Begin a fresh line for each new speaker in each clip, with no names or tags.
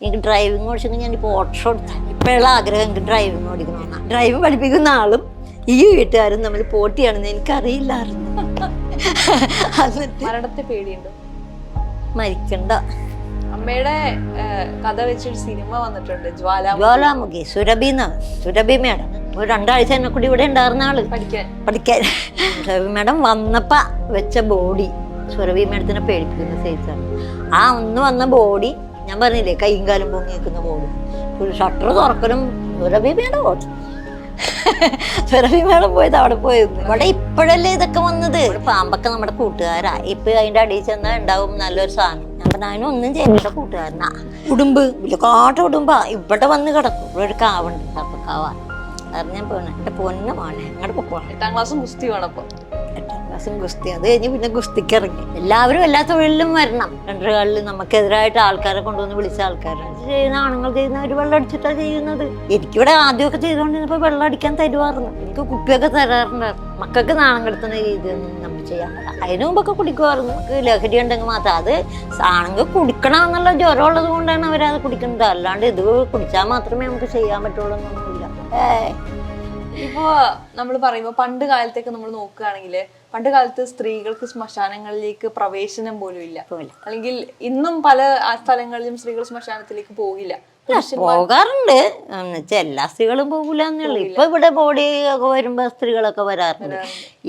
എനിക്ക് ഡ്രൈവിംഗ് പഠിച്ചെങ്കിൽ ഞാൻ ഇപ്പോൾ ഓട്ടോ എടുത്താൽ ഇപ്പോഴുള്ള ആഗ്രഹം എനിക്ക് ഡ്രൈവിംഗ് പഠിക്കണമെന്നാണ് ഡ്രൈവ് പഠിപ്പിക്കുന്ന ആളും ഈ വീട്ടുകാരും തമ്മിൽ പോട്ടിയാണെന്ന് എനിക്കറിയില്ലായിരുന്നു
മരണത്തെ പേടിയുണ്ടോ?
മരിക്കണ്ട.
അമ്മയുടെ കഥ വെച്ചൊരു സിനിമ വന്നിട്ടുണ്ട് ജ്വാല
ജ്വാലാമുഖി സുരഭി എന്നാണ് സുരഭി മേഡം. ഒരു രണ്ടാഴ്ച എന്നെ കൂടി ഇവിടെ ഉണ്ടായിരുന്ന ആൾ.
പഠിക്കാൻ.
പഠിക്കാൻ. സുരഭി മേഡം വന്നപ്പ വെച്ച ബോഡി. സുരഭി മേഡത്തിനെ പേടിപ്പിക്കുന്ന സൈസാണ്. ആ ഒന്ന് വന്ന ബോഡി ഞാൻ പറഞ്ഞില്ലേ കൈയും കാലും പൊങ്ങി നിൽക്കുന്ന പോലും ഒരു ഷട്ടർ തുറക്കലും സുരഭി മേഡം സുരഭി മേഡം പോയത് അവിടെ പോയത് ഇവിടെ ഇപ്പോഴല്ലേ ഇതൊക്കെ വന്നത്? പാമ്പൊക്കെ നമ്മുടെ കൂട്ടുകാരാ. ഇപ്പൊ അതിന്റെ അടിയിൽ ചെന്നാൽ ഉണ്ടാവും നല്ലൊരു സാധനം. ഞാനും ഒന്നും ചെയ്യേണ്ട കൂട്ടുകാരനാ. ഉടുമ്പ്? കാട്ട ഉടുമ്പാ. ഇവിടെ വന്ന് കിടക്കും. ഇവിടെ ഒരു കാവുണ്ട്. കാവാ അറിഞ്ഞാൽ പോണേ. എന്റെ പൊന്നു പോണേ അങ്ങോട്ട് പൊക്കോളെ
എട്ടാം ക്ലാസ് മുസ്തി വേണം അപ്പൊ
എട്ടാം ക്ലാസ്സും ഗുസ്തി. അത് കഴിഞ്ഞ് പിന്നെ ഗുസ്തിക്ക് ഇറങ്ങി. എല്ലാവരും എല്ലാ തൊഴിലിലും വരണം. രണ്ടരകളിൽ നമുക്കെതിരായിട്ട് ആൾക്കാരെ കൊണ്ടുവന്ന് വിളിച്ച ആൾക്കാരാണ് ചെയ്യുന്ന ആണുങ്ങൾ ചെയ്യുന്ന ഒരു വെള്ളം അടിച്ചിട്ടാണ് ചെയ്യുന്നത്. എനിക്കിവിടെ ആദ്യമൊക്കെ ചെയ്തുകൊണ്ടിരുന്നപ്പോൾ വെള്ളം അടിക്കാൻ തരുമായിരുന്നു. എനിക്ക് കുപ്പിയൊക്കെ തരാറുണ്ടായിരുന്നു മക്കൾക്ക് നാണം കെടുത്തുന്ന രീതിയൊന്നും നമ്മൾ ചെയ്യാൻ അതിനു മുമ്പൊക്കെ കുടിക്കുമായിരുന്നു. നമുക്ക് ലഹരി ഉണ്ടെങ്കിൽ മാത്രം. അത് ആണുങ്ങൾ കുടിക്കണം എന്നുള്ള ജ്വരം ഉള്ളത് കൊണ്ടാണ് അവരത് കുടിക്കുന്നത്. അല്ലാണ്ട് ഇത് കുടിച്ചാൽ മാത്രമേ നമുക്ക് ചെയ്യാൻ പറ്റുള്ളൂ എന്നൊന്നുമില്ല. ഏ
ഇപ്പോ നമ്മൾ പറയുമ്പോ പണ്ട് കാലത്തേക്ക് നമ്മൾ നോക്കുകയാണെങ്കിൽ പണ്ട് കാലത്ത് സ്ത്രീകൾക്ക് ശ്മശാനങ്ങളിലേക്ക് പ്രവേശനം പോലും ഇല്ല. അല്ലെങ്കിൽ ഇന്നും പല സ്ഥലങ്ങളിലും സ്ത്രീകൾ ശ്മശാനത്തിലേക്ക് പോകില്ല.
പോകാറുണ്ട്. എല്ലാ സ്ത്രീകളും പോകില്ല. എന്നുള്ളു ഇപ്പൊ ഇവിടെ ബോഡി ഒക്കെ വരുമ്പോ സ്ത്രീകളൊക്കെ വരാറുണ്ട്.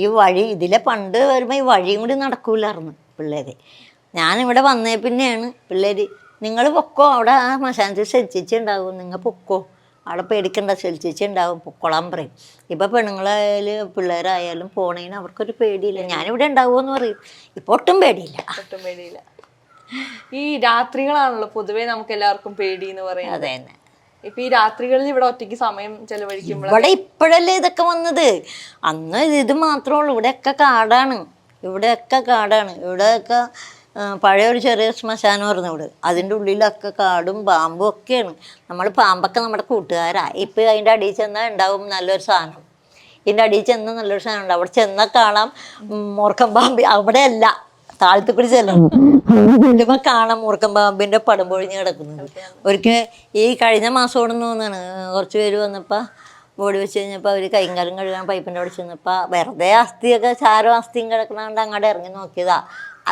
ഈ വഴി ഇതിലെ പണ്ട് വരുമ്പോ ഈ വഴിയും കൂടി നടക്കൂലായിരുന്നു പിള്ളേര്. ഞാനിവിടെ വന്നേ പിന്നെയാണ് പിള്ളേര്. നിങ്ങൾ പൊക്കോ? അവിടെ ആ മശാനത്തിൽ ഉണ്ടാവും നിങ്ങൾ പൊക്കോ? അവിടെ പേടിക്കണ്ട ഉണ്ടാവും പൊക്കോളാൻ പറയും. ഇപ്പം പെണ്ണുങ്ങളായാലും പിള്ളേരായാലും പോണേന് അവർക്കൊരു പേടിയില്ല. ഞാനിവിടെ ഉണ്ടാവുമെന്ന് പറയും. ഇപ്പൊ ഒട്ടും പേടിയില്ല.
ഒട്ടും പേടിയില്ല. ഈ രാത്രികളാണല്ലോ പൊതുവേ നമുക്ക് എല്ലാവർക്കും പേടി എന്ന് പറയുന്നത്.
അതെ തന്നെ
ഇപ്പൊ ഈ രാത്രികളിൽ ഇവിടെ ഒറ്റയ്ക്ക് സമയം ചെലവഴിക്കുമ്പോൾ
ഇവിടെ ഇപ്പോഴല്ലേ ഇതൊക്കെ വന്നത്? അന്ന് ഇത് മാത്രമേ ഉള്ളൂ. ഇവിടെയൊക്കെ കാടാണ്. ഇവിടെയൊക്കെ കാടാണ്. ഇവിടെയൊക്കെ പഴയ ഒരു ചെറിയ ശ്മശാനമായിരുന്നു ഇവിടെ അതിന്റെ ഉള്ളിലൊക്കെ കാടും പാമ്പും ഒക്കെയാണ്. നമ്മൾ പാമ്പൊക്കെ നമ്മുടെ കൂട്ടുകാരാണ് ഇപ്പം അതിന്റെ അടിയിൽ ചെന്നാൽ ഉണ്ടാവും നല്ലൊരു സാധനം. ഇതിന്റെ അടിയിൽ ചെന്ന് നല്ലൊരു സാധനം ഉണ്ട് അവിടെ ചെന്നാൽ കാണാം മൂർക്കം പാമ്പ്. അവിടെയല്ല താഴത്ത് കൂടി ചെല്ലണം. ചെല്ലുമ്പോൾ കാണാം മൂർക്കം പാമ്പിന്റെ പടം പൊഴിഞ്ഞ് കിടക്കുന്നത്. ഒരിക്കൽ ഈ കഴിഞ്ഞ മാസത്തോടെന്ന് തോന്നാണ് കുറച്ച് പേര് വന്നപ്പോൾ ബോഡി വെച്ച് കഴിഞ്ഞപ്പോൾ അവർ കൈകാലം കഴുകാൻ പൈപ്പിന്റെ അവിടെ ചെന്നപ്പോൾ വെറുതെ അസ്ഥിയൊക്കെ ചാരം അസ്ഥിയും കിടക്കണോണ്ട് അങ്ങോട്ട് ഇറങ്ങി നോക്കിയതാ.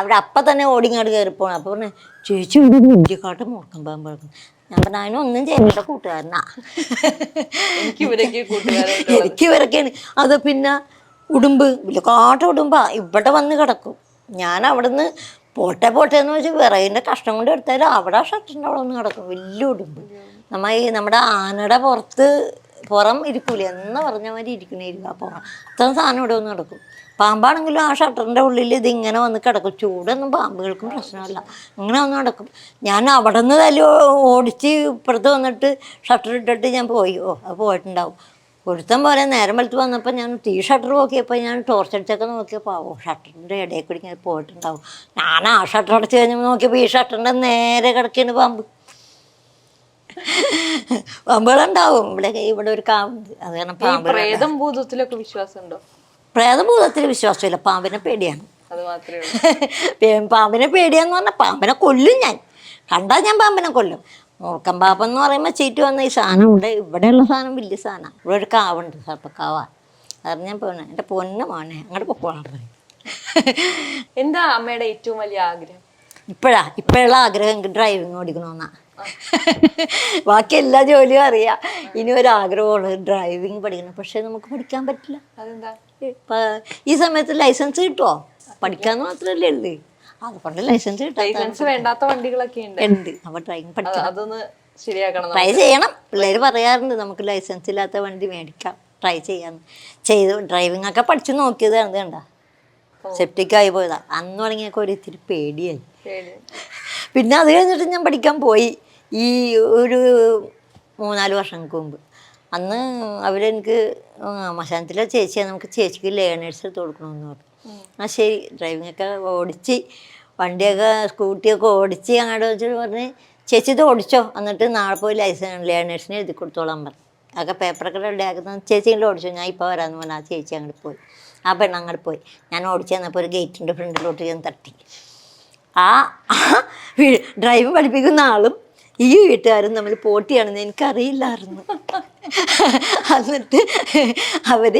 അവിടെ അപ്പം തന്നെ ഓടിങ്ങോട്ട് കയറിപ്പോണം അപ്പോൾ പറഞ്ഞു ചേച്ചി ഇന്ത്യക്കാട്ട് മൂർഖൻ പാമ്പ് കിടക്കുന്നു. ഞാൻ പറഞ്ഞു അതിനൊന്നും ചേച്ചിയുടെ കൂട്ടുകാരനാ.
എനിക്ക്
ഇവരൊക്കെയാണ്. അത് പിന്നെ ഉടുമ്പ് വലിയ കാട്ട ഉടുമ്പാ. ഇവിടെ വന്ന് കിടക്കും. ഞാൻ അവിടുന്ന് പോട്ടെ പോട്ടെ എന്ന് വെച്ചാൽ വിറകിന്റെ കഷ്ണം കൊണ്ട് എടുത്താലും അവിടെ ആ ഷർട്ടിന്റെ അവിടെ ഒന്ന് കിടക്കും. വലിയ ഉടുമ്പ്. നമ്മ ഈ നമ്മുടെ ആനയുടെ പുറത്ത് പുറം ഇരിക്കൂല? എന്ന് പറഞ്ഞ മാതിരി ഇരിക്കണേരിക്കും ഇരിക്കുക പുറം അത്തരം സാധനം ഇവിടെ വന്ന് കിടക്കും. പാമ്പാണെങ്കിലും ആ ഷട്ടറിന്റെ ഉള്ളിൽ ഇതിങ്ങനെ വന്ന് കിടക്കും. ചൂടൊന്നും പാമ്പുകൾക്കും പ്രശ്നമല്ല. ഇങ്ങനെ വന്ന് കിടക്കും. ഞാൻ അവിടെ നിന്ന് തല്ലി ഓടിച്ച് ഇപ്പുറത്ത് വന്നിട്ട് ഷട്ടർ ഇട്ടിട്ട് ഞാൻ പോയി. ഓ അത് പോയിട്ടുണ്ടാവും. ഒരുത്തം പോലെ നേരം വെളുത്ത് വന്നപ്പോൾ ഞാൻ ടീ ഷട്ടർ നോക്കിയപ്പോൾ ഞാൻ ടോർച്ച് അടിച്ചൊക്കെ നോക്കിയപ്പോൾ ഓ ഷട്ടറിന്റെ ഇടയിൽ കൂടി ഇങ്ങനെ പോയിട്ടുണ്ടാവും. ഞാൻ ആ ഷട്ടർ അടച്ച് കഴിഞ്ഞപ്പോൾ നോക്കിയപ്പോൾ ഈ ഷട്ടറിന്റെ നേരെ കിടക്കുകയാണ് പാമ്പ്. പാമ്പുകളുണ്ടാവും. ഇവിടെ ഇവിടെ ഒരു കാവുണ്ട് അത് കാരണം പാമ്പ്
പ്രേതം ഭൂതത്തിലൊക്കെ വിശ്വാസം ഉണ്ടോ
പ്രേതഭൂതത്തിൽ വിശ്വാസമില്ല. പാമ്പിനെ പേടിയാണ്. പാമ്പിനെ പേടിയാന്ന് പറഞ്ഞാൽ പാമ്പിനെ കൊല്ലും ഞാൻ. കണ്ടാൽ ഞാൻ പാമ്പിനെ കൊല്ലും. മൂർക്കം പാപ്പം എന്ന് പറയുമ്പോൾ ചീറ്റ് വന്ന ഈ സാധനം ഉണ്ട്. ഇവിടെയുള്ള സാധനം വലിയ സാധനം. ഇവിടെ ഒരു കാവുണ്ട് സർപ്പക്കാവ. അത് ഞാൻ പോണേ എന്റെ പൊന്നു മോനെ അങ്ങോട്ട് പൊക്കോളാൻ പറയും.
എന്താ അമ്മയുടെ ഏറ്റവും വലിയ ആഗ്രഹം?
ഇപ്പോഴാ ഇപ്പോഴുള്ള ആഗ്രഹം എനിക്ക് ഡ്രൈവിങ് ഓടിക്കണമെന്നാ ബാക്കി എല്ലാ ജോലിയും അറിയാം. ഇനി ഒരു ആഗ്രഹമാണ് ഡ്രൈവിംഗ് പഠിക്കണം. പക്ഷെ നമുക്ക് പഠിക്കാൻ പറ്റില്ല.
അതെന്താ?
ഈ സമയത്ത് ലൈസൻസ് കിട്ടുമോ പഠിക്കാന്ന് മാത്രല്ലേ ഉള്ളൂ. അതുകൊണ്ട് ലൈസൻസ്
ലൈസൻസ് വേണ്ടാത്ത വണ്ടികളൊക്കെ ഉണ്ട്.
ഉണ്ട്. അപ്പോൾ ഡ്രൈവിംഗ് പഠിക്കണം.
അതൊന്ന് ശരിയാക്കണം
ട്രൈ ചെയ്യണം. പിള്ളേർ പറയാറുണ്ട് നമുക്ക് ലൈസൻസ് ഇല്ലാത്ത വണ്ടി മേടിക്കാം. ട്രൈ ചെയ്യാന്ന് ചെയ്തു. ഡ്രൈവിംഗ് ഒക്കെ പഠിച്ചു നോക്കിയതാണ് ഇത് കണ്ട. സെപ്റ്റിക്കായി പോയതാ. അന്ന് തുടങ്ങിയൊക്കെ ഒരു ഇത്തിരി പേടിയായി.
പേടി.
പിന്നെ അത് കഴിഞ്ഞിട്ട് ഞാൻ പഠിക്കാൻ പോയി. ഈ ഒരു മൂന്നാൽ വർഷങ്ങൾക്ക് മുമ്പ്. അന്ന് അവരെനിക്ക് മശാനത്തിലെ ചേച്ചിയാണ്. നമുക്ക് ചേച്ചിക്ക് ലേണേഴ്സ് എടുത്ത് കൊടുക്കണമെന്ന് പറഞ്ഞു. ആ ശരി. ഡ്രൈവിംഗ് ഒക്കെ ഓടിച്ച് വണ്ടിയൊക്കെ സ്കൂട്ടിയൊക്കെ ഓടിച്ച് അങ്ങോട്ട് വെച്ചിട്ട് പറഞ്ഞ് ചേച്ചി ഇത് ഓടിച്ചോ. എന്നിട്ട് നാളെ പോയി ലൈസൻസ് ലേണേഴ്സിന് എഴുതി കൊടുത്തോളാൻ പറഞ്ഞു. അതൊക്കെ പേപ്പറൊക്കെ റെഡി ആക്കുന്ന ചേച്ചി ഇങ്ങനെ ഓടിച്ചോ. ഞാൻ ഇപ്പോൾ വരാമെന്ന് പറഞ്ഞു. ആ ചേച്ചി അങ്ങോട്ട് പോയി. ആ പെണ്ണ് അങ്ങോട്ട് പോയി. ഞാൻ ഓടിച്ച് തന്നപ്പോൾ ഒരു ഗേറ്റിന്റെ ഫ്രണ്ടിലോട്ട് ഞാൻ തട്ടി. ആ ഡ്രൈവ് പഠിപ്പിക്കുന്ന ആളും ഈ വീട്ടുകാരും നമ്മൾ പോട്ടിയാണെന്ന് എനിക്കറിയില്ലായിരുന്നു. എന്നിട്ട് അവർ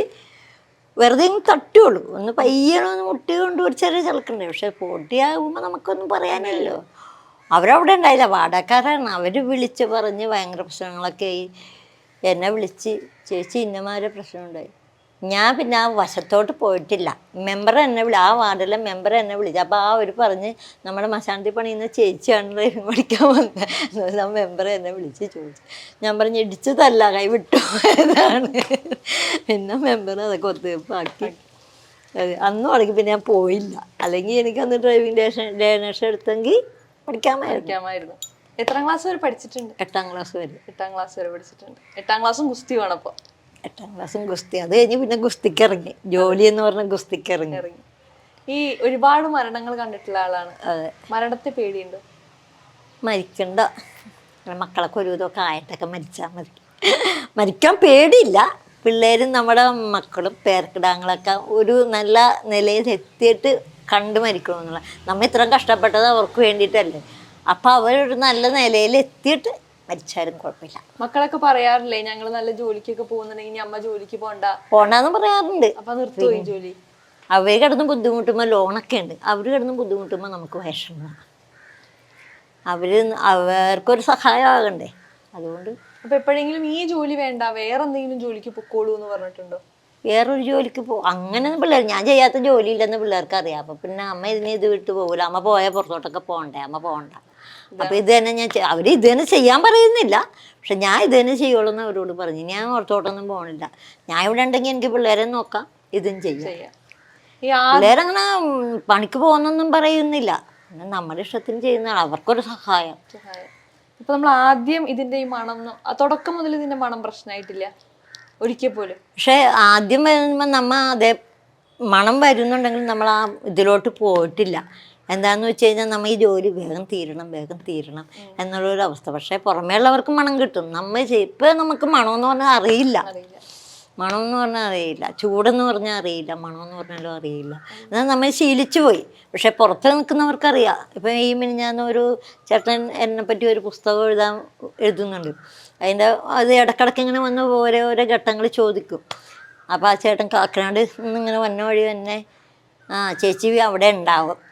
വെറുതെ തട്ടുള്ളൂ ഒന്ന് പയ്യണമെന്ന് മുട്ടി കൊണ്ട് ഒരു ചെറിയ ചിലക്കുണ്ട് പക്ഷെ പോട്ടിയാകുമ്പോൾ നമുക്കൊന്നും പറയാനില്ലല്ലോ. അവരവിടെ ഉണ്ടായില്ല. വാടകക്കാരാണ്. അവർ വിളിച്ച് പറഞ്ഞ് ഭയങ്കര പ്രശ്നങ്ങളൊക്കെ ആയി. എന്നെ വിളിച്ച് ചേച്ചി ഇന്നമാരെ പ്രശ്നമുണ്ടായി. ഞാൻ പിന്നെ ആ വശത്തോട്ട് പോയിട്ടില്ല. മെമ്പർ എന്നെ വിളി ആ വാർഡിലെ മെമ്പർ എന്നെ വിളിച്ചു. അപ്പോൾ ആ ഒരു പറഞ്ഞ് നമ്മുടെ മശാന്തി പണിയുന്ന ചേച്ചിയാണ് പഠിക്കാൻ വന്നത് ആ മെമ്പർ എന്നെ വിളിച്ച് ചോദിച്ചു. ഞാൻ പറഞ്ഞു ഇടിച്ചതല്ല കൈ വിട്ടു എന്നാണ് പിന്നെ മെമ്പർ അതൊക്കെ ഒത്തുതീർപ്പാക്കി. അതെ അന്ന് തുടങ്ങി പിന്നെ ഞാൻ പോയില്ല. അല്ലെങ്കിൽ എനിക്കൊന്ന് ഡ്രൈവിംഗ് ലേഷൻ ലേണേഷൻ എടുത്തെങ്കിൽ പഠിക്കാമായിരുന്നു.
പഠിക്കാമായിരുന്നു. എത്രാം ക്ലാസ് വരെ പഠിച്ചിട്ടുണ്ട്?
എട്ടാം ക്ലാസ് വരെ.
എട്ടാം ക്ലാസ് വരെ പഠിച്ചിട്ടുണ്ട്. എട്ടാം ക്ലാസ്സും ഗുസ്തി വേണം അപ്പൊ
എട്ടാം ക്ലാസ്സും ഗുസ്തി. അത് കഴിഞ്ഞ് പിന്നെ ഗുസ്തിക്ക് ഇറങ്ങി. ജോലി എന്ന് പറഞ്ഞ ഗുസ്തിക്ക് ഇറങ്ങി.
ഇറങ്ങി. ഈ ഒരുപാട് മരണങ്ങൾ കണ്ടിട്ടുള്ള ആളാണ്.
അതെ.
മരണത്തെ പേടിയുണ്ട്?
മരിക്കണ്ട. മക്കളൊക്കെ ഒരു ഇതൊക്കെ ആയിട്ടൊക്കെ മരിച്ചാൽ മതി. മരിക്കാൻ പേടിയില്ല. പിള്ളേരും നമ്മുടെ മക്കളും പേർക്കിടാങ്ങളൊക്കെ ഒരു നല്ല നിലയിൽ എത്തിയിട്ട് കണ്ടു മരിക്കണമെന്നുള്ള. നമ്മൾ ഇത്രയും കഷ്ടപ്പെട്ടത് അവർക്ക് വേണ്ടിയിട്ടല്ലേ? അപ്പോൾ അവരൊരു നല്ല നിലയിൽ എത്തിയിട്ട് മരിച്ചാലും കുഴപ്പമില്ല.
മക്കളൊക്കെ പറയാറില്ലേ ഞങ്ങൾ നല്ല ജോലിക്കൊക്കെ പോകുന്നുണ്ടെങ്കിൽ അമ്മ ജോലിക്ക് പോണ്ട.
പോണ്ടെന്ന് പറയാറുണ്ട്.
അപ്പൊ നിർത്തുപോയി ജോലി?
അവർ കിടന്ന് ബുദ്ധിമുട്ടുമ്പോൾ ലോണൊക്കെ ഉണ്ട്. അവർ കിടന്ന് ബുദ്ധിമുട്ടുമ്പോൾ നമുക്ക് വിഷമമാണ് അവർ അവർക്കൊരു സഹായമാകണ്ടേ. അതുകൊണ്ട്
അപ്പൊ എപ്പോഴെങ്കിലും ഈ ജോലി വേണ്ട വേറെ എന്തെങ്കിലും ജോലിക്ക് പൊക്കോളൂ എന്ന് പറഞ്ഞിട്ടുണ്ടോ?
വേറൊരു ജോലിക്ക് പോ അങ്ങനെ പിള്ളേർ ഞാൻ ചെയ്യാത്ത ജോലിയില്ലെന്ന് പിള്ളേർക്ക് അറിയാം അപ്പൊ പിന്നെ അമ്മ ഇതിനെ ഇത് വിട്ട് പോകില്ല അമ്മ പോയാൽ പുറത്തോട്ടൊക്കെ പോകണ്ടേ അമ്മ പോകണ്ട അപ്പൊ ഇത് തന്നെ ഞാൻ അവർ അവർ ഇത് തന്നെ ചെയ്യാൻ പറയുന്നില്ല. പക്ഷെ ഞാൻ ഇത് തന്നെ ചെയ്യുള്ളൂ എന്ന് അവരോട് പറഞ്ഞു. ഞാൻ ഓർത്തോട്ടൊന്നും പോകണില്ല ഞാൻ ഇവിടെ ഉണ്ടെങ്കിൽ എനിക്ക് പിള്ളേരെ നോക്കാം. ഇതും ചെയ്യാം. പിള്ളേരെ അങ്ങനെ പണിക്ക് പോകുന്നൊന്നും പറയുന്നില്ല. നമ്മുടെ ഇഷ്ടത്തിന് ചെയ്യുന്നതാണ്. അവർക്കൊരു സഹായം.
ഇപ്പൊ നമ്മൾ ആദ്യം ഇതിന്റെ ഈ മണം തുടക്കം മുതൽ ഇതിന്റെ മണം പ്രശ്നമായിട്ടില്ല ഒരിക്കൽ പോലും.
പക്ഷെ ആദ്യം വരുമ്പോൾ നമ്മ അതേ മണം വരുന്നുണ്ടെങ്കിൽ നമ്മൾ ആ ഇതിലോട്ട് പോയിട്ടില്ല. എന്താന്ന് വെച്ച് കഴിഞ്ഞാൽ നമ്മൾ ഈ ജോലി വേഗം തീരണം വേഗം തീരണം എന്നുള്ളൊരു അവസ്ഥ. പക്ഷേ പുറമേ ഉള്ളവർക്ക് മണം കിട്ടും. നമ്മൾ ഇപ്പം നമുക്ക് മണമെന്ന് പറഞ്ഞാൽ അറിയില്ല.
അറിയില്ല.
മണം എന്ന് പറഞ്ഞാൽ അറിയില്ല. ചൂടെന്ന് പറഞ്ഞാൽ അറിയില്ല. മണം എന്ന് പറഞ്ഞാലും അറിയില്ല. എന്നാൽ നമ്മൾ ശീലിച്ചു പോയി. പക്ഷെ പുറത്ത് നിൽക്കുന്നവർക്കറിയാം. ഇപ്പം ഈ മിനിഞ്ഞാന്നൊരു ചേട്ടൻ എന്നെ പറ്റി ഒരു പുസ്തകം എഴുതാൻ എഴുതുന്നുണ്ട്. അതിന്റെ അത് ഇടക്കിടക്ക് ഇങ്ങനെ വന്ന് ഓരോ ഓരോ ഘട്ടങ്ങൾ ചോദിക്കും. അപ്പോൾ ആ ചേട്ടൻ കാക്കനാട് ഇങ്ങനെ വന്ന വഴി തന്നെ ആ ചേച്ചി അവിടെ ഉണ്ടാവും.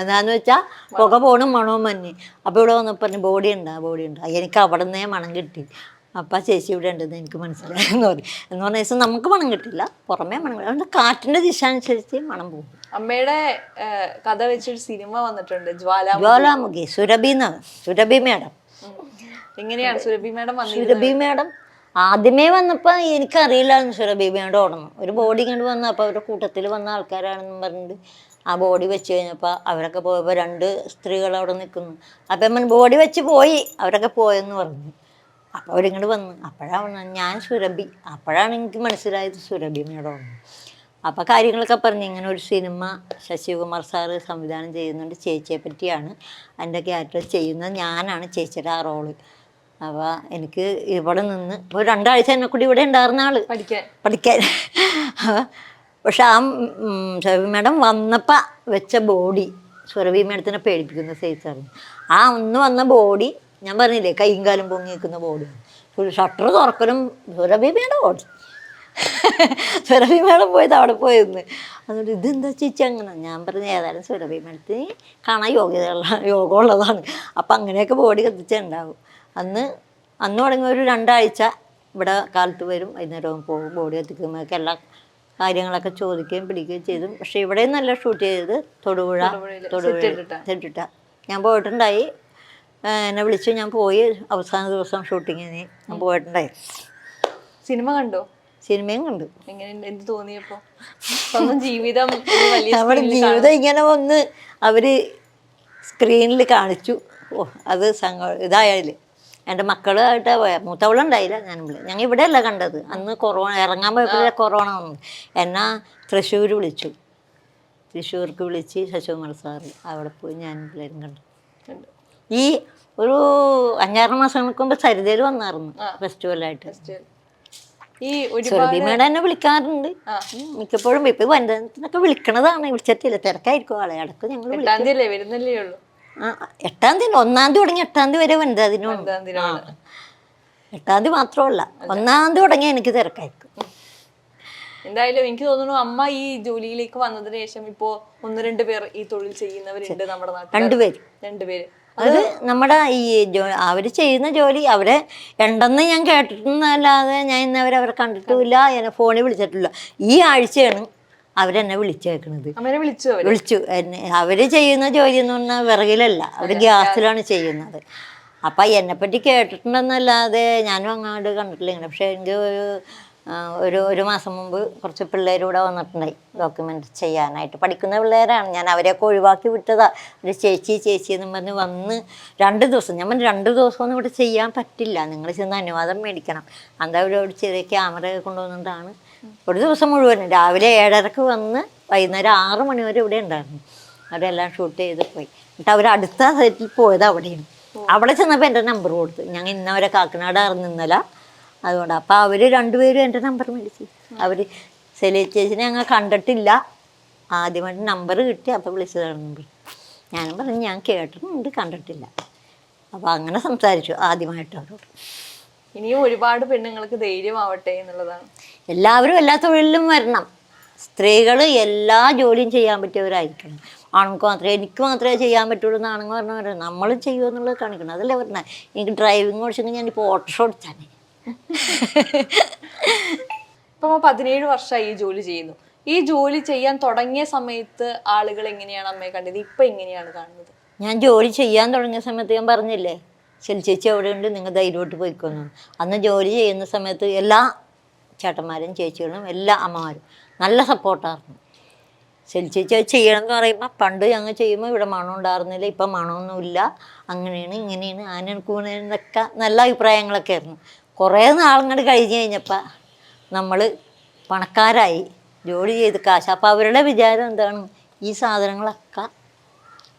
എന്താന്ന് വെച്ചാൽ പുക പോണും മണവും മഞ്ഞ്. അപ്പോൾ ഇവിടെ വന്നു പറഞ്ഞു ബോഡി ഉണ്ടാ ബോഡി ഉണ്ടാ. എനിക്ക് അവിടെ നിന്നേ മണം കിട്ടി. അപ്പം ആ ചേച്ചി ഇവിടെ ഉണ്ടെന്ന് എനിക്ക് മനസ്സിലായി എന്ന് പറഞ്ഞു. എന്ന് പറഞ്ഞ ദിവസം നമുക്ക് മണം കിട്ടില്ല പുറമേ മണം കിട്ടും. അതുകൊണ്ട് കാറ്റിന്റെ ദിശ അനുസരിച്ച് മണം പോകും.
അമ്മയുടെ കഥ വെച്ചൊരു സിനിമ വന്നിട്ടുണ്ട് ജ്വാല
ജ്വാലാമുഖി സുരഭി എന്നാണ് സുരഭി മേഡം.
എങ്ങനെയാണ് സുരഭി മേഡം
സുരഭി മേഡം ആദ്യമേ വന്നപ്പോൾ എനിക്കറിയില്ലായിരുന്നു സുരഭി മേഡം ഓടണം ഒരു ബോഡി ഇങ്ങോട്ട് വന്നു അപ്പോൾ അവരുടെ കൂട്ടത്തിൽ വന്ന ആൾക്കാരാണെന്നും പറഞ്ഞിട്ട് ആ ബോഡി വെച്ച് കഴിഞ്ഞപ്പോൾ അവരൊക്കെ പോയപ്പോൾ രണ്ട് സ്ത്രീകൾ അവിടെ നിൽക്കുന്നു അപ്പം അമ്മൻ ബോഡി വെച്ച് പോയി. അവരൊക്കെ പോയെന്ന് പറഞ്ഞു. അപ്പോൾ അവരിങ്ങോട്ട് വന്നു. അപ്പോഴാണ് ഞാൻ സുരഭി. അപ്പോഴാണ് എനിക്ക് മനസ്സിലായത് സുരഭി മേഡമാണ് അപ്പോൾ കാര്യങ്ങളൊക്കെ പറഞ്ഞു. ഇങ്ങനെ ഒരു സിനിമ ശശികുമാർ സാറ് സംവിധാനം ചെയ്യുന്നുണ്ട്. ചേച്ചിയെ പറ്റിയാണ് എന്റെ ക്യാരക്ടർ ചെയ്യുന്നത്. ഞാനാണ് ചേച്ചിയുടെ ആ റോൾ. അപ്പോൾ എനിക്ക് ഇവിടെ നിന്ന് ഇപ്പോൾ രണ്ടാഴ്ച എന്നെ കൂടി ഇവിടെ ഉണ്ടായിരുന്ന ആൾ.
പഠിക്കാൻ.
പഠിക്കാൻ. പക്ഷെ ആ സുരഭി മാഡം വന്നപ്പോൾ വെച്ച ബോഡി സുരഭി മാഡത്തിനെ പേടിപ്പിക്കുന്ന സൈസായിരുന്നു ആ ഒന്ന് വന്ന ബോഡി ഞാൻ പറഞ്ഞില്ലേ കൈയും കാലും പൊങ്ങി നിൽക്കുന്ന ബോഡി ഷട്ടർ തുറക്കലും സുരഭി മാഡം ഓടി. സുരഭി മേഡം പോയത് അവിടെ പോയിരുന്നു. അതുകൊണ്ട് ഇതെന്താ ചേച്ചി അങ്ങനെ? ഞാൻ പറഞ്ഞ ഏതായാലും സുരഭി മേഡത്തിന് കാണാൻ യോഗ്യതയുള്ള യോഗമുള്ളതാണ്. അപ്പം അങ്ങനെയൊക്കെ ബോഡി കത്തിച്ചുണ്ടാവും അന്ന് അന്ന് തുടങ്ങിയ ഒരു രണ്ടാഴ്ച ഇവിടെ കാലത്ത് വരും വൈകുന്നേരവും പോകും ബോഡി കത്തിക്കുമ്പോഴൊക്കെ എല്ലാ കാര്യങ്ങളൊക്കെ ചോദിക്കുകയും പിടിക്കുകയും ചെയ്തു. പക്ഷെ ഇവിടെ നല്ല ഷൂട്ട് ചെയ്തത്. തൊടുപുഴ തൊടുപുഴ സെറ്റിട്ട. ഞാൻ പോയിട്ടുണ്ടായി. എന്നെ വിളിച്ചു ഞാൻ പോയി അവസാന ദിവസം ഷൂട്ടിങ്ങിന് ഞാൻ പോയിട്ടുണ്ടായി.
സിനിമ കണ്ടോ?
സിനിമയും കണ്ടു.
എന്ത് തോന്നിയപ്പോ? സ്വന്തം ജീവിതം
നമ്മുടെ ജീവിതം ഇങ്ങനെ വന്ന് അവർ സ്ക്രീനിൽ കാണിച്ചു. ഓ അത് സങ്ക ഇതായാൽ. എന്റെ മക്കളായിട്ട് പോയ മൂത്തവളുണ്ടായില്ല ഞാൻ ഞങ്ങൾ ഇവിടെയല്ല കണ്ടത്. അന്ന് കൊറോണ ഇറങ്ങാൻ പോയപ്പോഴേ കൊറോണ വന്നു. എന്നാ തൃശ്ശൂർ വിളിച്ചു. തൃശ്ശൂർക്ക് വിളിച്ച് ശശികുമാർ സാറ് അവിടെ പോയി ഞാൻ എല്ലാവരും കണ്ടു.
കണ്ടു.
ഈ ഒരു അഞ്ചാറ് മാസങ്ങൾക്ക് മുമ്പ് സരിതയിൽ വന്നായിരുന്നു ഫെസ്റ്റിവലായിട്ട്.
ഈ
മേഡം എന്നെ വിളിക്കാറുണ്ട്. മിക്കപ്പോഴും ഇപ്പൊ വനിതത്തിനൊക്കെ വിളിക്കണതാണ്. വിളിച്ചിട്ടില്ല. തിരക്കായിരിക്കും ആളെ. അടക്കം ഞങ്ങൾ
വരുന്നില്ലേ വരുന്നില്ലേ ഉള്ളൂ.
എട്ടാം തീയതി ഒന്നാം തീയതി തുടങ്ങി എട്ടാം തീയതി വരെ വനിതാ ദിനമാണ്
ദിനമാണ്.
എട്ടാം തീയതി മാത്രമല്ല ഒന്നാം തീയതി തുടങ്ങി എനിക്ക് തിരക്കായിരിക്കും.
എന്തായാലും എനിക്ക് തോന്നുന്നു അമ്മ ഈ ജോലിയിലേക്ക് വന്നതിന് ശേഷം ഇപ്പോ ഒന്ന് രണ്ട് പേർ ഈ തൊഴിൽ ചെയ്യുന്നവരുണ്ട് നമ്മുടെ നാട്ടിൽ
രണ്ടുപേരും
രണ്ടുപേര്
അത് നമ്മുടെ ഈ അവർ അവർ ചെയ്യുന്ന ജോലി അവരെ ഉണ്ടെന്ന് ഞാൻ കേട്ടിട്ടുന്നല്ലാതെ ഞാൻ ഇന്നവരെ അവരെ കണ്ടിട്ടുമില്ല എന്നെ ഫോണിൽ വിളിച്ചിട്ടില്ല. ഈ ആഴ്ചയാണ് അവരെന്നെ വിളിച്ചേക്കണത്.
വിളിച്ചു അവർ?
വിളിച്ചു. എന്നെ അവർ ചെയ്യുന്ന ജോലി എന്ന് പറഞ്ഞാൽ വിറകിലല്ല. അവർ ഗ്യാസിലാണ് ചെയ്യുന്നത്. അപ്പൊ എന്നെ പറ്റി കേട്ടിട്ടുണ്ടെന്നല്ലാതെ ഞാനും അങ്ങോട്ട് കണ്ടിട്ടില്ല. ഇങ്ങനെ പക്ഷേ എനിക്ക് ഒരു ഒരു ഒരു മാസം മുമ്പ് കുറച്ച് പിള്ളേർ ഇവിടെ വന്നിട്ടുണ്ടായി ഡോക്യുമെന്റ് ചെയ്യാനായിട്ട്. പഠിക്കുന്ന പിള്ളേരാണ്. ഞാൻ അവരെയൊക്കെ ഒഴിവാക്കി വിട്ടതാ. ഒരു ചേച്ചി ചേച്ചി എന്ന് പറഞ്ഞ് വന്ന് രണ്ട് ദിവസം ഞാൻ പറഞ്ഞു രണ്ട് ദിവസമൊന്നും ഇവിടെ ചെയ്യാൻ പറ്റില്ല. നിങ്ങൾ ചെന്ന് അനുവാദം മേടിക്കണം. എന്താ അവരോട് ചെറിയ ക്യാമറ കൊണ്ടുവന്നിട്ടാണ് ഒരു ദിവസം മുഴുവൻ. രാവിലെ ഏഴരക്ക് വന്ന് വൈകുന്നേരം ആറ് മണി വരെ ഇവിടെ ഉണ്ടായിരുന്നു. അവിടെ എല്ലാം ഷൂട്ട് ചെയ്ത് പോയി. എന്നിട്ട് അവർ അടുത്ത സെറ്റിൽ പോയത് അവിടെയാണ്. അവിടെ ചെന്നപ്പോൾ എന്റെ നമ്പർ കൊടുത്തു. ഞങ്ങൾ ഇന്നവരെ കാക്കനാട് അറിഞ്ഞില്ല അതുകൊണ്ട് അപ്പോൾ അവർ രണ്ടുപേരും എന്റെ നമ്പർ മേടിച്ചു. അവർ സെലക്ട് ചേച്ചിനെ ഞങ്ങൾ കണ്ടിട്ടില്ല. ആദ്യമായിട്ട് നമ്പർ കിട്ടി. അപ്പോൾ വിളിച്ചതാണ് നമ്പർ ഞാനും പറഞ്ഞു ഞാൻ കേട്ടിട്ടുണ്ട് കണ്ടിട്ടില്ല. അപ്പോൾ അങ്ങനെ സംസാരിച്ചു ആദ്യമായിട്ട് അവരോട്.
ഇനിയും ഒരുപാട് പെണ്ണുങ്ങൾക്ക് ധൈര്യമാവട്ടെ എന്നുള്ളതാണ്.
എല്ലാവരും എല്ലാ തൊഴിലിലും വരണം. സ്ത്രീകൾ എല്ലാ ജോലിയും ചെയ്യാൻ പറ്റിയവരായിരിക്കണം. ആണുങ്ങൾക്ക് മാത്രമേ എനിക്ക് മാത്രമേ ചെയ്യാൻ പറ്റുള്ളൂ എന്ന് ആണുങ്ങൾ പറഞ്ഞു നമ്മൾ ചെയ്യുമെന്നുള്ളത് കാണിക്കണം. അതല്ലേ പറഞ്ഞത് എനിക്ക് ഡ്രൈവിംഗ് ഓടിച്ചെങ്കിൽ ഞാനിപ്പോൾ ഓട്ടോ ഓടിച്ചാണ്
ഇപ്പം പതിനേഴ് വർഷമായി ഈ ജോലി ചെയ്യുന്നു. ഈ ജോലി ചെയ്യാൻ തുടങ്ങിയ സമയത്ത് ആളുകൾ എങ്ങനെയാണ് അമ്മയെ കണ്ടത്? ഇപ്പം എങ്ങനെയാണ് കാണുന്നത്?
ഞാൻ ജോലി ചെയ്യാൻ തുടങ്ങിയ സമയത്ത് ഞാൻ പറഞ്ഞില്ലേ? ശരി ചേച്ചി അവിടെ ഉണ്ട് നിങ്ങൾ ധൈര്യമായിട്ട് പോയിക്കൊന്നു അന്ന് ജോലി ചെയ്യുന്ന സമയത്ത് എല്ലാ ചേട്ടന്മാരും ചേച്ചികളും എല്ലാ അമ്മമാരും നല്ല സപ്പോർട്ടായിരുന്നു. ശരി ചേച്ചി അത് ചെയ്യണം എന്ന് പറയുമ്പോൾ പണ്ട് ഞങ്ങൾ ചെയ്യുമ്പോൾ ഇവിടെ മണം ഉണ്ടായിരുന്നില്ല ഇപ്പം മണമൊന്നുമില്ല. അങ്ങനെയാണ് ഇങ്ങനെയാണ് ആനയാണ് കൂണഎന്നൊക്കെ നല്ല അഭിപ്രായങ്ങളൊക്കെ ആയിരുന്നു. കുറേ നാളങ്ങോട്ട് കഴിഞ്ഞ് കഴിഞ്ഞപ്പോൾ നമ്മൾ പണക്കാരായി ജോലി ചെയ്ത് കാശ്. അപ്പോൾ അവരുടെ വിചാരം എന്താണ്? ഈ സാധനങ്ങളൊക്കെ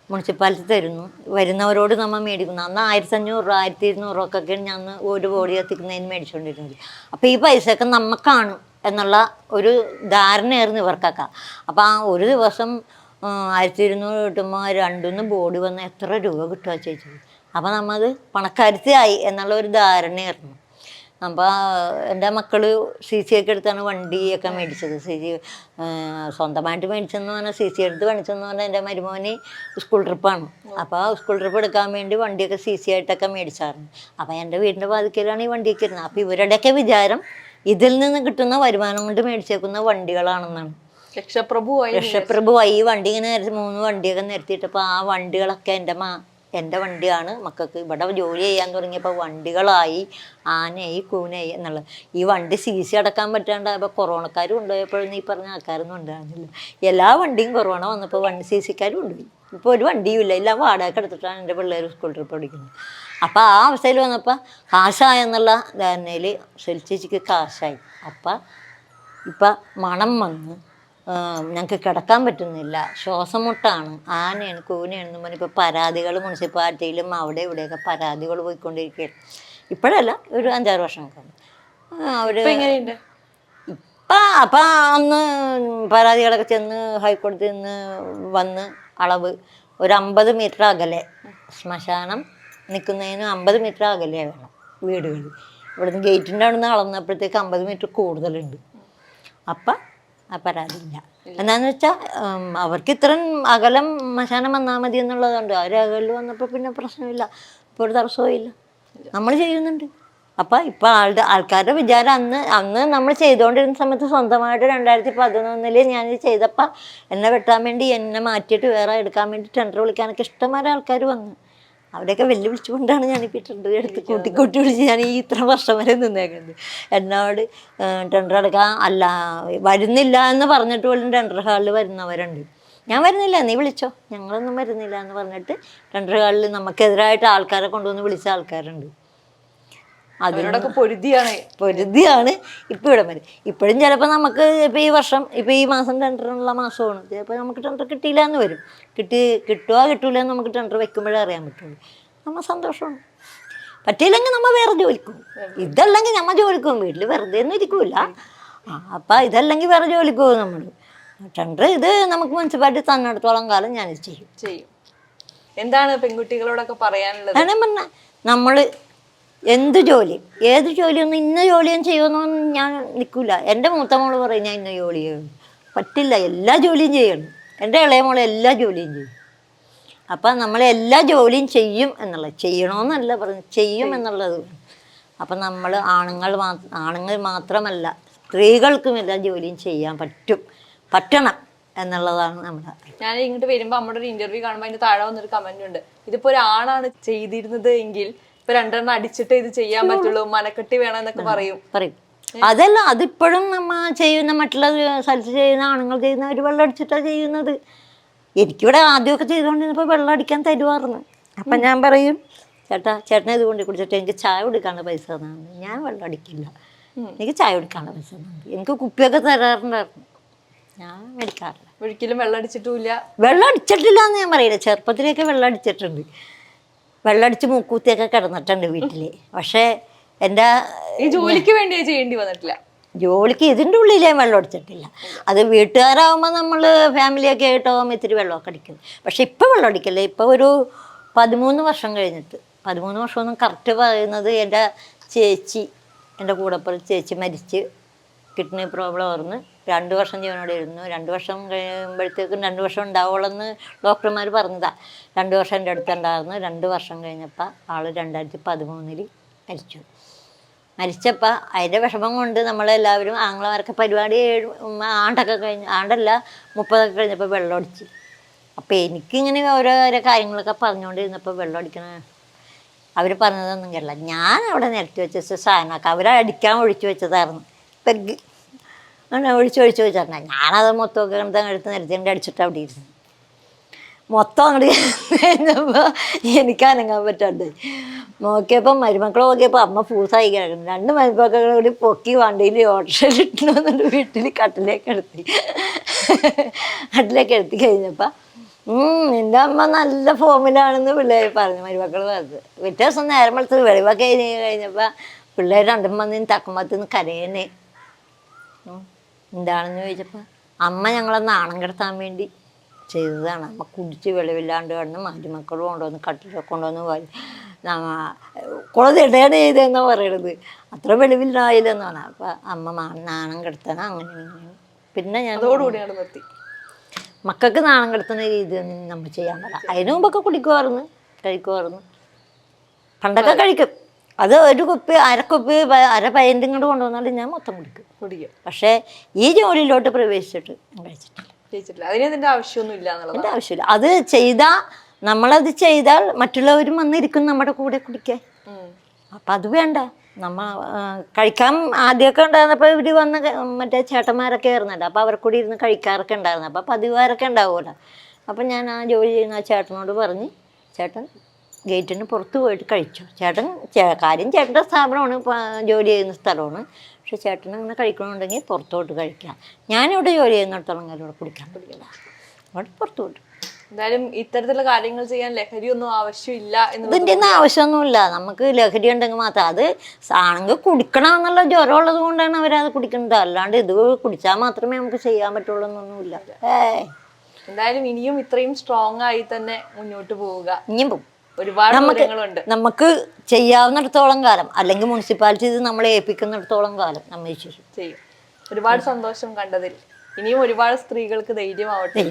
മുനിസിപ്പാലിറ്റി തരുന്നു. വരുന്നവരോട് നമ്മൾ മേടിക്കുന്നു. അന്ന് ആയിരത്തി അഞ്ഞൂറ് രൂപ ആയിരത്തി ഇരുന്നൂറ് രൂപക്കൊക്കെയാണ് ഞാൻ ഒരു ബോഡി എത്തിക്കുന്നതിന് മേടിച്ചുകൊണ്ടിരുന്നത് അപ്പോൾ ഈ പൈസയൊക്കെ നമുക്കാണ് എന്നുള്ള ഒരു ധാരണയായിരുന്നു ഇവർക്കൊക്കെ. അപ്പോൾ ആ ഒരു ദിവസം ആയിരത്തി ഇരുന്നൂറ് കിട്ടുമ്പോൾ രണ്ടുന്ന് ബോഡി വന്ന് എത്ര രൂപ കിട്ടുക ചേച്ചി? അപ്പോൾ നമ്മത് പണക്കാരുത്തിയായി എന്നുള്ള ഒരു ധാരണയായിരുന്നു. അപ്പോൾ എന്റെ മക്കൾ സി സി ഒക്കെ എടുത്താണ് വണ്ടിയൊക്കെ മേടിച്ചത്. സി സി സ്വന്തമായിട്ട് മേടിച്ചെന്ന് പറഞ്ഞാൽ സി സി എടുത്ത് മേടിച്ചെന്ന് പറഞ്ഞാൽ എന്റെ മരുമോന് സ്കൂൾ ട്രിപ്പാണ്. അപ്പോൾ സ്കൂൾ ട്രിപ്പ് എടുക്കാൻ വേണ്ടി വണ്ടിയൊക്കെ സി സി ആയിട്ടൊക്കെ മേടിച്ചായിരുന്നു. അപ്പോൾ എന്റെ വീടിന്റെ വാതിക്കലാണ് ഈ വണ്ടിയൊക്കെ ഇരുന്നത്. അപ്പോൾ ഇവരുടെയൊക്കെ വിചാരം ഇതിൽ നിന്ന് കിട്ടുന്ന വരുമാനം കൊണ്ട് മേടിച്ചേക്കുന്ന വണ്ടികളാണെന്നാണ്.
രക്ഷപ്രഭുവായി
രക്ഷപ്രഭുവായി ഈ വണ്ടി ഇങ്ങനെ നിരത്തി മൂന്ന് വണ്ടിയൊക്കെ നിരത്തിയിട്ടപ്പോൾ ആ വണ്ടികളൊക്കെ എന്റെ മാ എന്റെ വണ്ടിയാണ്. മക്കൾക്ക് ഇവിടെ ജോലി ചെയ്യാൻ തുടങ്ങിയപ്പോൾ വണ്ടികളായി ആനയായി കൂനായി എന്നുള്ളത്. ഈ വണ്ടി സി സി അടക്കാൻ പറ്റാണ്ടായപ്പോൾ കൊറോണക്കാർ കൊണ്ടുപോയപ്പോഴും ഈ പറഞ്ഞ ആൾക്കാരൊന്നും ഉണ്ടായിരുന്നില്ല. എല്ലാ വണ്ടിയും കൊറോണ വന്നപ്പോൾ വണ്ടി സി സിക്കാർ കൊണ്ടുപോയി ഇപ്പോൾ ഒരു വണ്ടിയും ഇല്ല. എല്ലാം വാടക എടുത്തിട്ടാണ് എന്റെ പിള്ളേർ സ്കൂൾ ട്രിപ്പ് പഠിക്കുന്നത്. അപ്പോൾ ആ അവസ്ഥയിൽ വന്നപ്പോൾ കാശായെന്നുള്ള ധാരണയിൽ സെൽച്ചേച്ചിക്ക് കാശായി. അപ്പം ഇപ്പം മണം വന്ന് ഞങ്ങൾക്ക് കിടക്കാൻ പറ്റുന്നില്ല. ശ്വാസം മുട്ടാണ് ആനയാണ് കൂനയാണെന്ന് പറഞ്ഞ് ഇപ്പോൾ പരാതികൾ മുനിസിപ്പാലിറ്റിയിലും അവിടെ ഇവിടെയൊക്കെ പരാതികൾ പോയിക്കൊണ്ടിരിക്കുകയാണ്. ഇപ്പോഴല്ല ഒരു അഞ്ചാറ് വർഷം അവർ
ഇപ്പൊ
അപ്പം അന്ന് പരാതികളൊക്കെ ചെന്ന് ഹൈക്കോടതിയിൽ നിന്ന് വന്ന് അളവ്. ഒരു അമ്പത് മീറ്റർ അകലെ ശ്മശാനം നിൽക്കുന്നതിന് അമ്പത് മീറ്റർ അകലെ വേണം വീടുകളിൽ. ഇവിടുന്ന് ഗേറ്റിന്റെ അവിടെ നിന്ന് അളന്നപ്പോഴത്തേക്ക് അമ്പത് മീറ്റർ കൂടുതലുണ്ട്. അപ്പം ആ പരാതി ഇല്ല എന്താന്ന് വെച്ചാൽ അവർക്ക് ഇത്രയും അകലം മശാനം വന്നാൽ മതി എന്നുള്ളതുകൊണ്ട് അവർ അകലിൽ വന്നപ്പോൾ പിന്നെ പ്രശ്നമില്ല. ഇപ്പോൾ ഒരു തടസ്സവും ഇല്ല നമ്മൾ ചെയ്യുന്നുണ്ട്. അപ്പം ഇപ്പം ആളുടെ ആൾക്കാരുടെ വിചാരം അന്ന് അന്ന് നമ്മൾ ചെയ്തുകൊണ്ടിരുന്ന സമയത്ത് സ്വന്തമായിട്ട് രണ്ടായിരത്തി പതിനൊന്നിൽ ഞാൻ ചെയ്തപ്പോൾ എന്നെ വെട്ടാൻ വേണ്ടി എന്നെ മാറ്റിയിട്ട് വേറെ എടുക്കാൻ വേണ്ടി ടെൻഡർ വിളിക്കാനൊക്കെ ഇഷ്ടംമാരെ ആൾക്കാർ വന്നു. അവരെയൊക്കെ വെല്ലുവിളിച്ചുകൊണ്ടാണ് ഞാൻ ഈ ടെൻഡർ എടുത്ത് കൂട്ടി കൂട്ടി വിളിച്ച് ഞാൻ ഈ ഇത്ര വർഷം വരെ നിന്നേക്കുന്നത്. എന്നോട് ടെൻഡർ എടുക്കാൻ അല്ല വരുന്നില്ല എന്ന് പറഞ്ഞിട്ട് പോലും ടെൻഡർ ഹാളിൽ വരുന്നവരുണ്ട്. ഞാൻ വരുന്നില്ല നീ വിളിച്ചോ? ഞങ്ങളൊന്നും വരുന്നില്ല എന്ന് പറഞ്ഞിട്ട് ടെൻഡർ ഹാളിൽ നമുക്കെതിരായിട്ട് ആൾക്കാരെ കൊണ്ടുവന്ന് വിളിച്ച ആൾക്കാരുണ്ട്. അതിന്
അവരോടൊക്കെ പൊരുതിയാണ്
പൊരുതിയാണ് ഇപ്പം ഇവിടെ വരെ ഇപ്പോഴും ചിലപ്പോൾ നമുക്ക് ഇപ്പൊ ഈ വർഷം ഇപ്പൊ ഈ മാസം ടെൻഡറിനുള്ള മാസമാണ്. ചിലപ്പോൾ നമുക്ക് ടെൻഡർ കിട്ടിയില്ല എന്ന് വരും. കിട്ടി കിട്ടുക കിട്ടൂല എന്ന് നമുക്ക് ടെൻഡർ വെക്കുമ്പോഴേ അറിയാൻ പറ്റുള്ളൂ. നമ്മൾ സന്തോഷമാണ്. പറ്റിയില്ലെങ്കിൽ നമ്മൾ വേറെ ജോലിക്കും ഇതല്ലെങ്കിൽ നമ്മൾ ജോലിക്കും. വീട്ടിൽ വെറുതെ ഒന്നും ഇരിക്കൂല. അപ്പൊ ഇതല്ലെങ്കിൽ വേറെ ജോലിക്ക് പോകും നമ്മൾ. ടെൻഡർ ഇത് നമുക്ക് മുനിസിപ്പാലിറ്റി തന്നിടത്തോളം കാലം ഞാൻ ചെയ്യും.
ചെയ്യും. എന്താണ് പെൺകുട്ടികളോടൊക്കെ പറയാനുള്ളത്?
നമ്മൾ എന്ത് ജോലി? ഏത് ജോലിയൊന്നും ഇന്ന ജോലിയും ചെയ്യുമെന്നൊന്നും ഞാൻ നിൽക്കില്ല എന്റെ മൂത്ത മോൾ പറയും ഞാൻ ഇന്ന ജോലി ചെയ്യണം പറ്റില്ല എല്ലാ ജോലിയും ചെയ്യണം. എന്റെ ഇളയ മോളെ എല്ലാ ജോലിയും ചെയ്യും. അപ്പം നമ്മൾ എല്ലാ ജോലിയും ചെയ്യും എന്നുള്ളത്. ചെയ്യണമെന്നല്ല പറഞ്ഞു ചെയ്യും എന്നുള്ളത്. അപ്പം നമ്മൾ ആണുങ്ങൾ മാ ആണുങ്ങൾ മാത്രമല്ല സ്ത്രീകൾക്കും എല്ലാ ജോലിയും ചെയ്യാൻ പറ്റും. പറ്റണം എന്നുള്ളതാണ് നമ്മുടെ
ഞാൻ ഇങ്ങോട്ട് വരുമ്പോൾ നമ്മുടെ ഒരു ഇന്റർവ്യൂ കാണുമ്പോൾ അതിന്റെ താഴെ വന്നൊരു കമന്റ് ഉണ്ട്. ഇതിപ്പോ ഒരാളാണ് ചെയ്തിരുന്നത് എങ്കിൽ ഇപ്പൊ രണ്ടെണ്ണം അടിച്ചിട്ട് ഇത് ചെയ്യാൻ പറ്റുള്ളൂ മനക്കെട്ടി വേണം എന്നൊക്കെ പറയും.
പറയും. അതല്ല അതിപ്പോഴും നമ്മ ചെയ്യുന്ന മറ്റുള്ള സ്ഥലത്ത് ചെയ്യുന്ന ആണുങ്ങൾ ചെയ്യുന്ന ഒരു വെള്ളം അടിച്ചിട്ടാണ് ചെയ്യുന്നത്. എനിക്കിവിടെ ആദ്യമൊക്കെ ചെയ്തുകൊണ്ടിരുന്നപ്പോൾ വെള്ളം അടിക്കാൻ തരുമായിരുന്നു അപ്പം ഞാൻ പറയും ചേട്ടാ ചേട്ടനെ ഇത് കൊണ്ട് കുടിച്ചിട്ട് എനിക്ക് ചായ കുടിക്കാനുള്ള പൈസ തന്നാണ് ഞാൻ വെള്ളം അടിക്കില്ല. എനിക്ക് ചായ കുടിക്കാനുള്ള പൈസ തന്നു എനിക്ക് കുപ്പിയൊക്കെ തരാറുണ്ടായിരുന്നു. ഞാൻ മേടിക്കാറില്ല.
ഒരിക്കലും വെള്ളം അടിച്ചിട്ടില്ല
വെള്ളം അടിച്ചിട്ടില്ല എന്ന് ഞാൻ പറയില്ല. ചെറുപ്പത്തിലേക്ക് വെള്ളം അടിച്ചിട്ടുണ്ട്. വെള്ളം അടിച്ച് മൂക്കൂത്തിയൊക്കെ കിടന്നിട്ടുണ്ട് വീട്ടിൽ പക്ഷേ എന്റെ
ഈ ജോലിക്ക് വേണ്ടി ചെയ്യേണ്ടി വന്നിട്ടില്ല?
ജോലിക്ക് ഇതിന്റെ ഉള്ളിലേ വെള്ളം അടിച്ചിട്ടില്ല. അത് വീട്ടുകാരാകുമ്പോൾ നമ്മൾ ഫാമിലിയൊക്കെ ആയിട്ടാകുമ്പോൾ ഇത്തിരി വെള്ളമൊക്കെ അടിക്കും. പക്ഷെ ഇപ്പോൾ വെള്ളം അടിക്കില്ല? ഇപ്പോൾ ഒരു പതിമൂന്ന് വർഷം കഴിഞ്ഞിട്ട്. പതിമൂന്ന് വർഷമൊന്നും കറക്റ്റ് പറയുന്നത് എന്റെ ചേച്ചി എന്റെ കൂടെപ്പുറം ചേച്ചി മരിച്ച് കിഡ്നി പ്രോബ്ലം ആയിരുന്നു. രണ്ട് വർഷം ജീവനോടെ ഇരുന്നു. രണ്ട് വർഷം കഴിയുമ്പോഴത്തേക്കും രണ്ട് വർഷം ഉണ്ടാവുള്ളെന്ന് ഡോക്ടർമാർ പറഞ്ഞതാ. രണ്ട് വർഷം എന്റെ അടുത്തുണ്ടായിരുന്നു രണ്ട് വർഷം കഴിഞ്ഞപ്പോൾ ആൾ രണ്ടായിരത്തി പതിമൂന്നിൽ മരിച്ചു. മരിച്ചപ്പോൾ അതിന്റെ വിഷമം കൊണ്ട് നമ്മളെല്ലാവരും ആങ്ങളമാരൊക്കെ പരിപാടി ആണ്ടൊക്കെ കഴിഞ്ഞ് ആണ്ടല്ല മുപ്പതൊക്കെ കഴിഞ്ഞപ്പോൾ വെള്ളം അടിച്ച്. അപ്പോൾ എനിക്കിങ്ങനെ ഓരോ കാര്യങ്ങളൊക്കെ പറഞ്ഞുകൊണ്ടിരുന്നപ്പോൾ വെള്ളം അടിക്കണ അവർ പറഞ്ഞതൊന്നും കേട്ടില്ല. ഞാൻ അവിടെ നിരത്തി വെച്ച സാധനമൊക്കെ അവരടിക്കാൻ ഒഴിച്ചു വെച്ചതായിരുന്നു. പെഗ് അങ്ങനെ ഒഴിച്ച് ഒഴിച്ച് വെച്ചിട്ടുണ്ടായി ഞാനത് മൊത്തമൊക്കെ കണ്ടാൽ എടുത്ത് നിരത്തിന്റെ അടിച്ചിട്ട് അവിടെ ഇരുന്നു. മൊത്തം അങ്ങോട്ട് കഴിഞ്ഞപ്പോൾ എനിക്ക് അനങ്ങാൻ പറ്റാണ്ട് നോക്കിയപ്പോൾ മരുമക്കൾ നോക്കിയപ്പോൾ അമ്മ ഫൂസായി കിടക്കുന്നു. രണ്ട് മരുമക്കളും കൂടി പൊക്കി വണ്ടിയിൽ ഓട്ടോയിൽ വീട്ടിൽ കട്ടിലേക്ക് എടുത്തി. കട്ടിലേക്ക് എടുത്തി കഴിഞ്ഞപ്പോൾ എന്റെ അമ്മ നല്ല ഫോമിലാണെന്ന് പിള്ളേർ പറഞ്ഞു മരുമക്കൾ പറഞ്ഞത് പിറ്റേ ദിവസം നേരം വെളുത്ത് വെളിവൊക്കെ കഴിഞ്ഞ് കഴിഞ്ഞപ്പോൾ പിള്ളേർ രണ്ടും വന്നിന് തക്കുമ്പത്തുനിന്ന് കരയണേ. എന്താണെന്ന് ചോദിച്ചപ്പോൾ അമ്മ ഞങ്ങളെ നാണം കിടത്താൻ വേണ്ടി ചെയ്തതാണ്. അമ്മ കുടിച്ച് വെളിവില്ലാണ്ട് കിടന്ന് മരുമക്കൾ കൊണ്ടുവന്ന് കട്ടിലൊക്കെ കൊണ്ടുവന്ന് വാരി കുളതിടയാണ് ചെയ്തതെന്നാ പറയണത്. അത്ര വെളിവില്ലായില്ലെന്നാണ് അപ്പം അമ്മ നാണം കിടത്താൻ അങ്ങനെ ഇങ്ങനെ പിന്നെ ഞാൻ
അതോടുകൂടിയാണ് നിർത്തി.
മക്കൾക്ക് നാണം കിടത്തുന്ന രീതിയൊന്നും നമ്മൾ ചെയ്യാൻ പറ്റാം അതിനു മുമ്പൊക്കെ കുടിക്കുമായിരുന്നു കഴിക്കുമായിരുന്നു. പണ്ടൊക്കെ കഴിക്കും. അത് ഒരു കുപ്പി അരക്കുപ്പി അര പൈന്റ് കൂടെ കൊണ്ടുവന്നാലും ഞാൻ മൊത്തം കുടിക്കും.
കുടിക്കും.
പക്ഷേ ഈ ജോലിയിലോട്ട് പ്രവേശിച്ചിട്ട് ഞാൻ കഴിച്ചിട്ടില്ല.
ആവശ്യമൊന്നുമില്ല അതിന് ആവശ്യമൊന്നും ഇല്ല എന്നുള്ളത്?
എന്റെ ആവശ്യമില്ല. അത് ചെയ്താൽ നമ്മളത് ചെയ്താൽ മറ്റുള്ളവരും വന്നിരിക്കും നമ്മുടെ കൂടെ കുടിക്കാൻ. അപ്പം അത് വേണ്ട. നമ്മ കഴിക്കാൻ ആദ്യമൊക്കെ ഉണ്ടായിരുന്നപ്പോൾ ഇവർ വന്ന് മറ്റേ ചേട്ടന്മാരൊക്കെ ആയിരുന്നല്ലോ. അപ്പോൾ അവർ കൂടി ഇരുന്ന് കഴിക്കാറൊക്കെ ഉണ്ടായിരുന്നു. അപ്പോൾ പതിവാരൊക്കെ ഉണ്ടാവുമല്ലോ. അപ്പം ഞാൻ ആ ജോലി ചെയ്യുന്ന ആ ചേട്ടനോട് പറഞ്ഞ് ചേട്ടൻ ഗേറ്റിന് പുറത്ത് പോയിട്ട് കഴിച്ചു. ചേട്ടൻ കാര്യം ചേട്ടന്റെ സ്ഥാപനമാണ് ജോലി ചെയ്യുന്ന സ്ഥലമാണ്. പക്ഷെ ചേട്ടൻ അങ്ങനെ കഴിക്കണമെന്നുണ്ടെങ്കിൽ പുറത്തോട്ട് കഴിക്കാം. ഞാനിവിടെ ജോലി ചെയ്യുന്നിടത്തോളം കാര്യം ഇവിടെ കുടിക്കാൻ പിടിക്കില്ല അവിടെ പുറത്ത് പോയിട്ട്.
എന്തായാലും ഇത്തരത്തിലുള്ള കാര്യങ്ങൾ ചെയ്യാൻ ലഹരി ഒന്നും ആവശ്യമില്ല
ഇതിന്റെ ഒന്നും ആവശ്യമൊന്നുമില്ല. നമുക്ക് ലഹരി ഉണ്ടെങ്കിൽ മാത്രം അത് ആണെങ്കിൽ കുടിക്കണം എന്നുള്ള ജ്വരം ഉള്ളത് കൊണ്ടാണ് അവരത് കുടിക്കുന്നത്. അല്ലാണ്ട് ഇത് കുടിച്ചാൽ മാത്രമേ നമുക്ക് ചെയ്യാൻ പറ്റുള്ളൂ എന്നൊന്നുമില്ല. ഏ
എന്തായാലും ഇനിയും ഇത്രയും സ്ട്രോങ് ആയി തന്നെ മുന്നോട്ട് പോവുക.
ഇനിയും പോകും
ഒരുപാട് ദൂരങ്ങളുണ്ട്
നമുക്ക് ചെയ്യാവുന്നിടത്തോളം കാലം അല്ലെങ്കിൽ മുനിസിപ്പാലിറ്റി ഇത് നമ്മളെ ഏൽപ്പിക്കുന്നിടത്തോളം കാലം നമ്മൾ
ചെയ്യും. ഒരുപാട് സന്തോഷം കണ്ടതിൽ. ഇനിയും ഒരുപാട് സ്ത്രീകൾക്ക് ധൈര്യമാവട്ടെ.